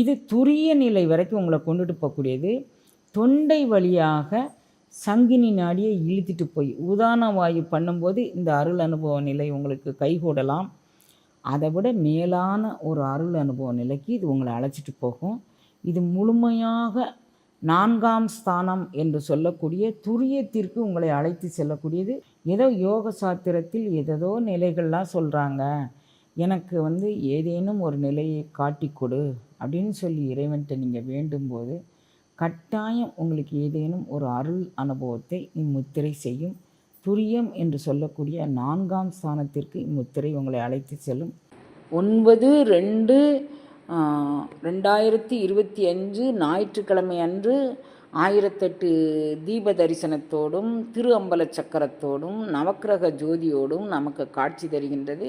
இது துரிய நிலை வரைக்கும் உங்களை கொண்டுட்டு போகக்கூடியது. தொண்டை வழியாக சங்கினி நாடியை இழுத்துட்டு போய் உதான வாயு பண்ணும்போது இந்த அருள் அனுபவ நிலை உங்களுக்கு கைகூடலாம். அதை விட மேலான ஒரு அருள் அனுபவ நிலைக்கு இது உங்களை அழைச்சிட்டு போகும். இது முழுமையாக நான்காம் ஸ்தானம் என்று சொல்லக்கூடிய துரியத்திற்கு உங்களை அழைத்து செல்லக்கூடியது. ஏதோ யோக சாத்திரத்தில் ஏதேதோ நிலைகள்லாம் சொல்கிறாங்க எனக்கு வந்து ஏதேனும் ஒரு நிலையை காட்டி கொடு அப்படின்னு சொல்லி இறைவன்கிட்ட நீங்கள் வேண்டும்போது கட்டாயம் உங்களுக்கு ஏதேனும் ஒரு அருள் அனுபவத்தை இம்முத்திரை செய்யும். துரியம் என்று சொல்லக்கூடிய நான்காம் ஸ்தானத்திற்கு இம்முத்திரை உங்களை அழைத்து செல்லும். ஒன்பது ரெண்டு ரெண்டாயிரத்தி இருபத்தி அஞ்சு ஞாயிற்றுக்கிழமை அன்று ஆயிரத்தெட்டு தீப தரிசனத்தோடும் திரு அம்பல சக்கரத்தோடும் நவக்கிரக ஜோதியோடும் நமக்கு காட்சி தருகின்றது.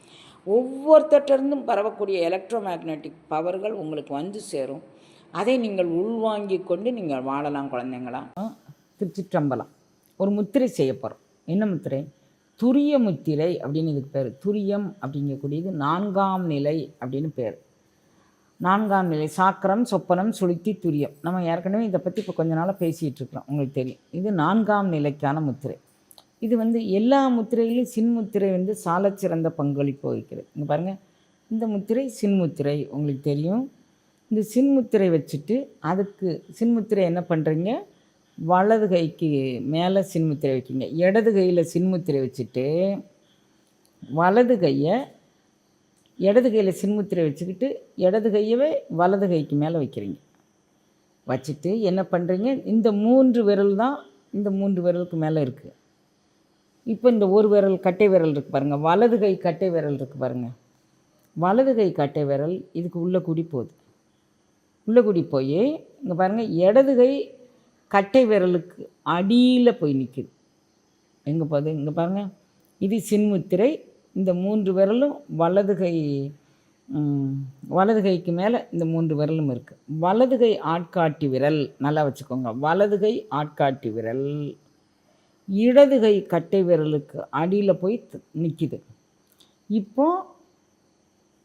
ஒவ்வொருத்தட்டிருந்தும் பரவக்கூடிய எலக்ட்ரோ மேக்னெட்டிக் பவர்கள் உங்களுக்கு வந்து சேரும். அதை நீங்கள் உள்வாங்கி கொண்டு நீங்கள் வாழலாம் குழந்தைங்களா? திருச்சிற்றம்பலம். ஒரு முத்திரை செய்ய போகிறோம் என்ன முத்திரை? துரிய முத்திரை அப்படின்னு இதுக்கு பேர். துரியம் அப்படிங்கக்கூடியது நான்காம் நிலை அப்படின்னு பேர். நான்காம் நிலை சாக்கரம் சொப்பனம் சுளுத்தி துரியம். நம்ம ஏற்கனவே இதை பற்றி இப்போ கொஞ்ச நாளாக பேசிகிட்டு இருக்கிறோம். உங்களுக்கு தெரியும். இது நான்காம் நிலைக்கான முத்திரை. இது வந்து எல்லா முத்திரையிலும் சின்முத்திரை வந்து சாலச்சிறந்த பங்களிப்பு வகிக்கிறது இங்கே பாருங்கள் இந்த முத்திரை சின்முத்திரை உங்களுக்கு தெரியும். இந்த சின்முத்திரை வச்சுட்டு அதுக்கு சின்முத்திரை என்ன பண்ணுறீங்க வலது கைக்கு மேலே சின்முத்திரை வைக்கிங்க இடது கையில் சின்முத்திரை வச்சுட்டு வலது கையை இடது கையில் சின்முத்திரை வச்சுக்கிட்டு இடது கையவே வலது கைக்கு மேலே வைக்கிறீங்க. வச்சுட்டு என்ன பண்ணுறீங்க இந்த மூன்று விரல் தான் இந்த மூன்று விரலுக்கு மேலே இருக்குது இப்போ இந்த ஒரு விரல் கட்டை விரல் இருக்குது பாருங்கள் வலது கை கட்டை விரல் இருக்குது பாருங்கள் வலது கை கட்டை விரல் இதுக்கு உள்ளே குடி போகுது. உள்ளே குடி போய் இங்கே பாருங்கள் இடது கை கட்டை விரலுக்கு அடியில் போய் நிற்குது எங்கே போகுது? இங்கே பாருங்கள் இது சின்முத்திரை. இந்த மூன்று விரலும் வலது கை வலது கைக்கு மேலே இந்த மூன்று விரலும் இருக்குது வலது கை ஆட்காட்டி விரல் நல்லா வச்சுக்கோங்க. வலது கை ஆட்காட்டி விரல். இடது கை கட்டை விரலுக்கு அடியில் போய் நிற்கிது இப்போ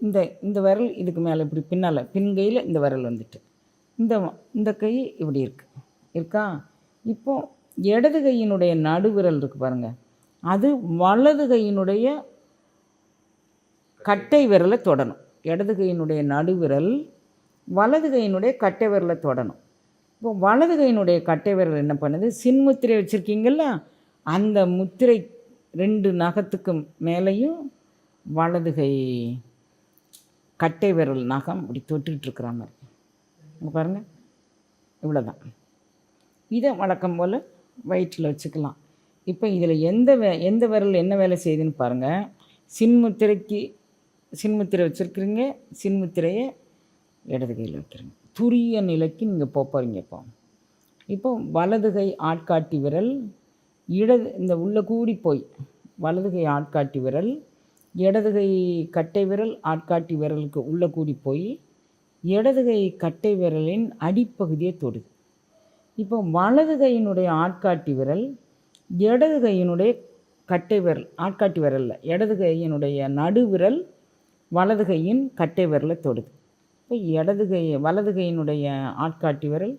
இந்த இந்த விரல் இதுக்கு மேலே இப்படி பின்னால் பின்கையில் இந்த விரல் வந்துட்டு. இந்த இந்த கை இப்படி இருக்கு. இருக்கா? இப்போ இடது கையினுடைய நடுவிரல் இருக்குது பாருங்கள் அது வலது கையினுடைய கட்டை விரலை தொடணும். இடது கையினுடைய நடுவிரல் வலது கையினுடைய கட்டை விரலை தொடணும். இப்போ வலது கையினுடைய கட்டை விரல் என்ன பண்ணுது? சின்முத்திரை வச்சுருக்கீங்கள? அந்த முத்திரை ரெண்டு நகத்துக்கு மேலேயும் வலது கை கட்டை விரல் நகம் இப்படி தொட்டுக்கிட்டு மாதிரி. இங்கே பாருங்கள் இவ்வளோதான் இதை வழக்கம் போல் வயிற்றில் வச்சுக்கலாம். இப்போ இதில் எந்த வே எந்த விரல் என்ன வேலை செய்யுதுன்னு பாருங்கள் சின்முத்திரைக்கு சின்முத்திரை வச்சுருக்குறீங்க. சின்முத்திரையை இடது கையில் வைக்கிறீங்க. துரிய நிலைக்கு நீங்கள் போகிறீங்க இப்போ. இப்போ வலதுகை ஆட்காட்டி விரல் இடது இந்த உள்ளே கூடி போய் வலதுகை ஆட்காட்டி விரல் இடதுகை கட்டை விரல் ஆட்காட்டி விரலுக்கு உள்ளே கூடி போய் இடதுகை கட்டை விரலின் அடிப்பகுதியை தொடுது இப்போ வலது கையினுடைய ஆட்காட்டி விரல் இடது கையினுடைய கட்டை விரல் ஆட்காட்டி விரலில் இடது கையினுடைய நடுவிரல் வலது கையின் கட்டை விரலை தொடுது. இப்போ இடது கை வலது கையினுடைய ஆட்காட்டி விரல்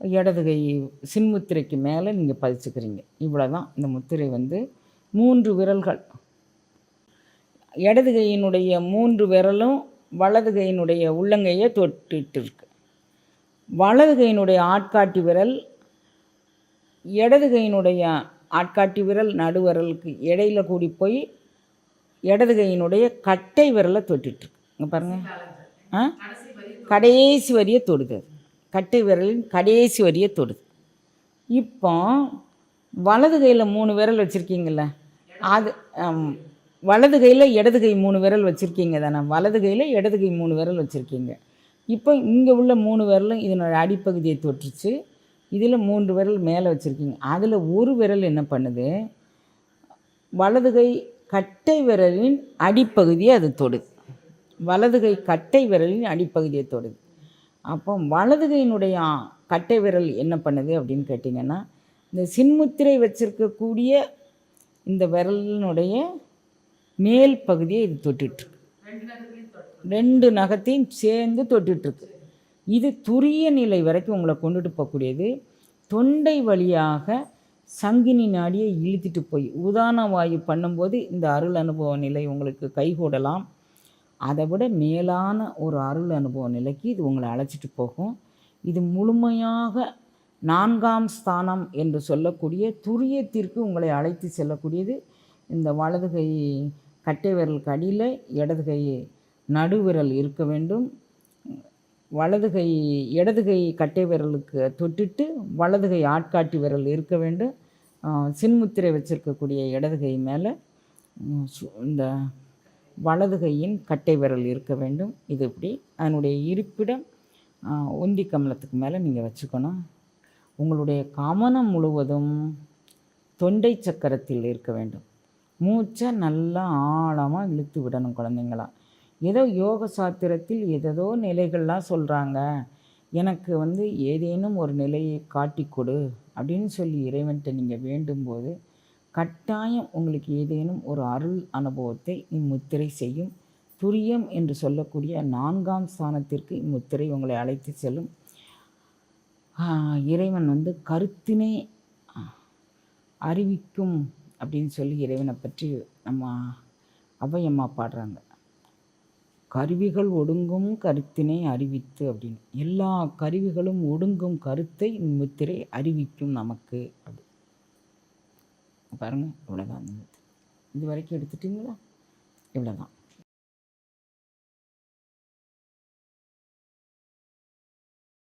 இடது கை சின்முத்திரைக்கு மேலே நீங்கள் பதிச்சுக்கிறீங்க. இவ்வளோ தான் இந்த முத்திரை வந்து மூன்று விரல்கள். இடது கையினுடைய மூன்று விரலும் வலது கையினுடைய உள்ளங்கையை தொட்டுட்டு இருக்கு வலது கையினுடைய ஆட்காட்டி விரல் இடது கையினுடைய ஆட்காட்டி விரல் நடுவிரலுக்கு இடையில கூடி போய் இடது கையினுடைய கட்டை விரலை தொட்டுட்டு இருக்கு இங்கே பாருங்கள் ஆ? கடைசி வரியை தொடுது. கட்டு கட்டை விரலின் கடைசி வரியை தொடுது. இப்போ வலது கையில் மூணு விரல் வச்சுருக்கீங்கள அது வலது கையில் இடது கை மூணு விரல் வச்சுருக்கீங்க தானே? வலது கையில் இடது கை மூணு விரல் வச்சுருக்கீங்க. இப்போ இங்கே உள்ள மூணு விரலும் இதனோட அடிப்பகுதியை தொற்றுச்சு இதில் மூன்று விரல் மேலே வச்சுருக்கீங்க. அதில் ஒரு விரல் என்ன பண்ணுது? வலது கை கட்டை விரலின் அடிப்பகுதியை அது தொடுது. வலது கை கட்டை விரலின் அடிப்பகுதியை தொடுது. அப்போ வலது கையினுடைய கட்டை விரல் என்ன பண்ணுது அப்படின்னு கேட்டிங்கன்னா இந்த சின்முத்திரை வச்சிருக்கக்கூடிய இந்த விரலினுடைய மேல் பகுதியை இது தொட்டுட்ருக்கு. ரெண்டு நகத்தையும் சேர்ந்து தொட்டுட்ருக்கு. இது துரிய நிலை வரைக்கும் உங்களை கொண்டுட்டு போகக்கூடியது. தொண்டை வழியாக சங்கினி நாடியை இழுத்துட்டு போய் உதான வாயு பண்ணும்போது இந்த அருள் அனுபவ நிலை உங்களுக்கு கைகூடலாம். அதை விட மேலான ஒரு அருள் அனுபவ நிலைக்கு இது உங்களை அழைச்சிட்டு போகும். இது முழுமையாக நான்காம் ஸ்தானம் என்று சொல்லக்கூடிய துரியத்திற்கு உங்களை அழைத்து செல்லக்கூடியது. இந்த வலது கை கட்டை விரலுக்கு அடியில் இடது கை நடுவிரல் இருக்க வேண்டும். வலது கை இடது கை கட்டை விரலுக்கு தொட்டுட்டு வலது கை ஆட்காட்டி விரல் இருக்க வேண்டும். சின்முத்திரை வச்சுருக்கக்கூடிய இடது கை மேலே. சு- இந்த வலது கையின் கட்டை விரல் இருக்க வேண்டும். இது இப்படி. அதனுடைய இருப்பிடம் உந்தி கமலத்துக்கு மேலே நீங்கள் வச்சுக்கணும். உங்களுடைய கவனம் முழுவதும் தொண்டை சக்கரத்தில் இருக்க வேண்டும். மூச்சை நல்லா ஆழமாக இழுத்து விடணும் குழந்தைங்களா. ஏதோ யோக சாத்திரத்தில் ஏதேதோ நிலைகள்லாம் சொல்கிறாங்க எனக்கு வந்து ஏதேனும் ஒரு நிலையை காட்டி கொடு அப்படின்னு சொல்லி இறைவன்கிட்ட நீங்கள் வேண்டும்போது கட்டாயம் உங்களுக்கு ஏதேனும் ஒரு அருள் அனுபவத்தை இம்முத்திரை செய்யும். துரியம் என்று சொல்லக்கூடிய நான்காம் ஸ்தானத்திற்கு இம்முத்திரை உங்களை அழைத்து செல்லும். இறைவன் வந்து கருத்தினை அறிவிக்கும் அப்படின்னு சொல்லி இறைவனை பற்றி நம்ம அவ்வையம்மா பாடுறாங்க. கருவிகள் ஒடுங்கும் கருத்தினை அறிவித்து அப்படின்னு. எல்லா கருவிகளும் ஒடுங்கும் கருத்தை இம்முத்திரை அறிவிக்கும் நமக்கு அப்படின்னு. பாருங்க இவ்வளோதான் இந்த முத்திரை இது வரைக்கும் எடுத்துட்டீங்களா இவ்வளோதான்